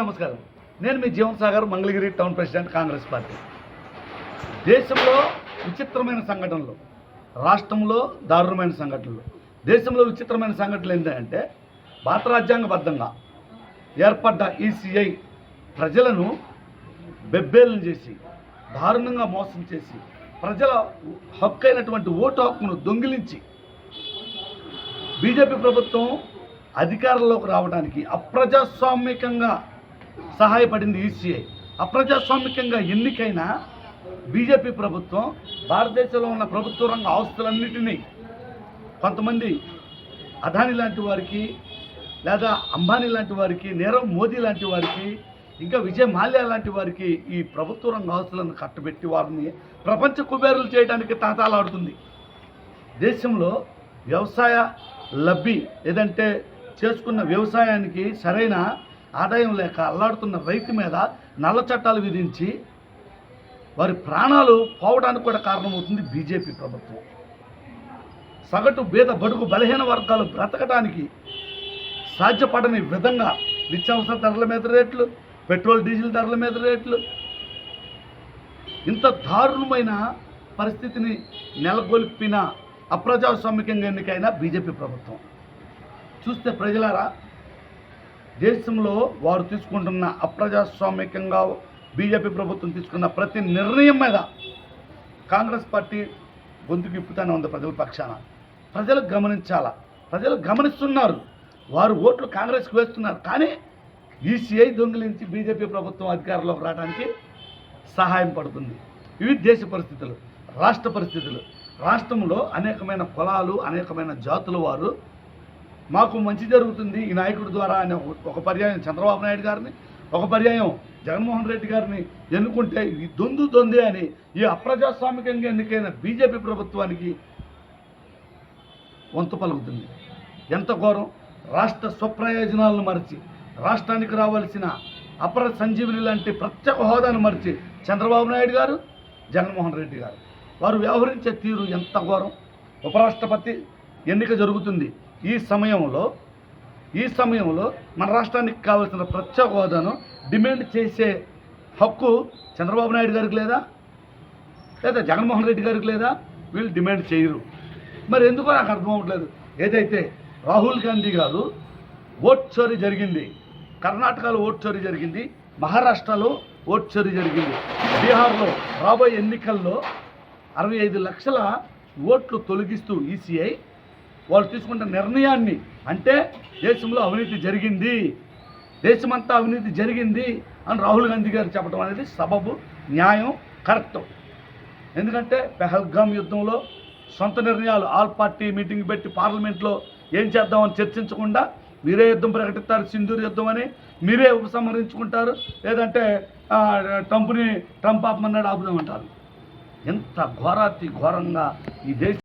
నమస్కారం. నేను మీ Jeevan Sagar Mangalagiri town president Congress party. దేశంలో విచిత్రమైన సంఘటనలు రాష్ట్రంలో దారుణమైన సంఘటనలు. దేశంలో విచిత్రమైన సంఘటనలు ఏంటంటే భారత రాజ్యాంగబద్ధంగా ఏర్పడ్డ ఈసీఐ ప్రజలను బెబ్బేలను చేసి దారుణంగా మోసం చేసి ప్రజల హక్కు అయినటువంటి ఓటు హక్కును దొంగిలించి బీజేపీ ప్రభుత్వం అధికారంలోకి రావడానికి అప్రజాస్వామికంగా సహాయపడింది ఈసీఐ. అప్రజాస్వామికంగా ఎన్నికైన బీజేపీ ప్రభుత్వం భారతదేశంలో ఉన్న ప్రభుత్వ రంగ ఆస్తులన్నిటినీ కొంతమంది అదాని లాంటి వారికి లేదా అంబానీ లాంటి వారికి నీరవ్ మోదీ లాంటి వారికి ఇంకా విజయ్ మాల్యా లాంటి వారికి ఈ ప్రభుత్వ రంగ ఆస్తులను కట్టబెట్టి వారిని ప్రపంచ కుబేరులు చేయడానికి తాతాలాడుతుంది. దేశంలో వ్యవసాయ లబ్ధి ఏదంటే చేసుకున్న వ్యవసాయానికి సరైన ఆదాయం లేక అల్లాడుతున్న రైతు మీద నల్ల చట్టాలు విధించి వారి ప్రాణాలు పోవడానికి కూడా కారణమవుతుంది బీజేపీ ప్రభుత్వం. సగటు బీద బడుగు బలహీన వర్గాలు బ్రతకడానికి సాధ్యపడని విధంగా నిత్యావసర ధరల మీద రేట్లు పెట్రోల్ డీజిల్ ధరల మీద రేట్లు ఇంత దారుణమైన పరిస్థితిని నెలకొల్పిన అప్రజాస్వామికంగా ఎన్నికైన బీజేపీ ప్రభుత్వం. చూస్తే ప్రజలారా దేశంలో వారు తీసుకుంటున్న అప్రజాస్వామికంగా బీజేపీ ప్రభుత్వం తీసుకున్న ప్రతి నిర్ణయం మీద కాంగ్రెస్ పార్టీ గొంతుకు ఇప్పుతానే ఉంది ప్రజల పక్షాన. ప్రజలు గమనించాలా? ప్రజలు గమనిస్తున్నారు. వారు ఓట్లు కాంగ్రెస్కి వేస్తున్నారు. కానీ ఈసీఐ దొంగిలించి బీజేపీ ప్రభుత్వం అధికారంలోకి రావడానికి సహాయం పడుతుంది. ఇవి దేశ పరిస్థితులు రాష్ట్ర పరిస్థితులు. రాష్ట్రంలో అనేకమైన కులాలు అనేకమైన జాతుల వారు మాకు మంచి జరుగుతుంది ఈ నాయకుడి ద్వారా అనే ఒక- పర్యాయం చంద్రబాబు నాయుడు గారిని ఒక పర్యాయం జగన్మోహన్ రెడ్డి గారిని ఎన్నుకుంటే ఈ దొందు దొందే అని ఈ అప్రజాస్వామికంగా ఎన్నికైన బీజేపీ ప్రభుత్వానికి వంతు పలుకుతుంది. ఎంత ఘోరం? రాష్ట్ర స్వప్రయోజనాలను మరిచి రాష్ట్రానికి రావాల్సిన అపర సంజీవిని లాంటి ప్రత్యేక హోదాను మరిచి చంద్రబాబు నాయుడు గారు జగన్మోహన్ రెడ్డి గారు. వారు వ్యవహరించే తీరు ఎంత ఘోరం? ఉపరాష్ట్రపతి ఎన్నిక జరుగుతుంది. ఈ సమయంలో ఈ సమయంలో మన రాష్ట్రానికి కావాల్సిన ప్రత్యేక హోదాను డిమాండ్ చేసే హక్కు చంద్రబాబు నాయుడు గారికి లేదా లేదా జగన్మోహన్ రెడ్డి గారికి లేదా వీళ్ళు డిమాండ్ చేయరు. మరి ఎందుకో నాకు అర్థం అవ్వట్లేదు. ఏదైతే రాహుల్ గాంధీ గారు ఓట్ చోరీ జరిగింది కర్ణాటకలో ఓట్ చోరీ జరిగింది మహారాష్ట్రలో ఓట్ చోరీ జరిగింది బీహార్లో రాబోయే ఎన్నికల్లో అరవై ఐదు లక్షల ఓట్లు తొలగిస్తూ ఈసీఐ వాళ్ళు తీసుకున్న నిర్ణయాన్ని అంటే దేశంలో అవినీతి జరిగింది దేశమంతా అవినీతి జరిగింది అని రాహుల్ గాంధీ గారు చెప్పడం అనేది సబబు న్యాయం కరెక్ట్. ఎందుకంటే పెహల్గామ్ యుద్ధంలో సొంత నిర్ణయాలు ఆల్ పార్టీ మీటింగ్ పెట్టి పార్లమెంట్లో ఏం చేద్దామని చర్చించకుండా మీరే యుద్ధం ప్రకటిస్తారు సింధూర్ యుద్ధం అని మీరే ఉపసంహరించుకుంటారు లేదంటే ట్రంప్ని ట్రంప్ ఆపమన్నాడు ఆపుదామంటారు ఎంత ఘోరాతి ఘోరంగా ఈ దేశం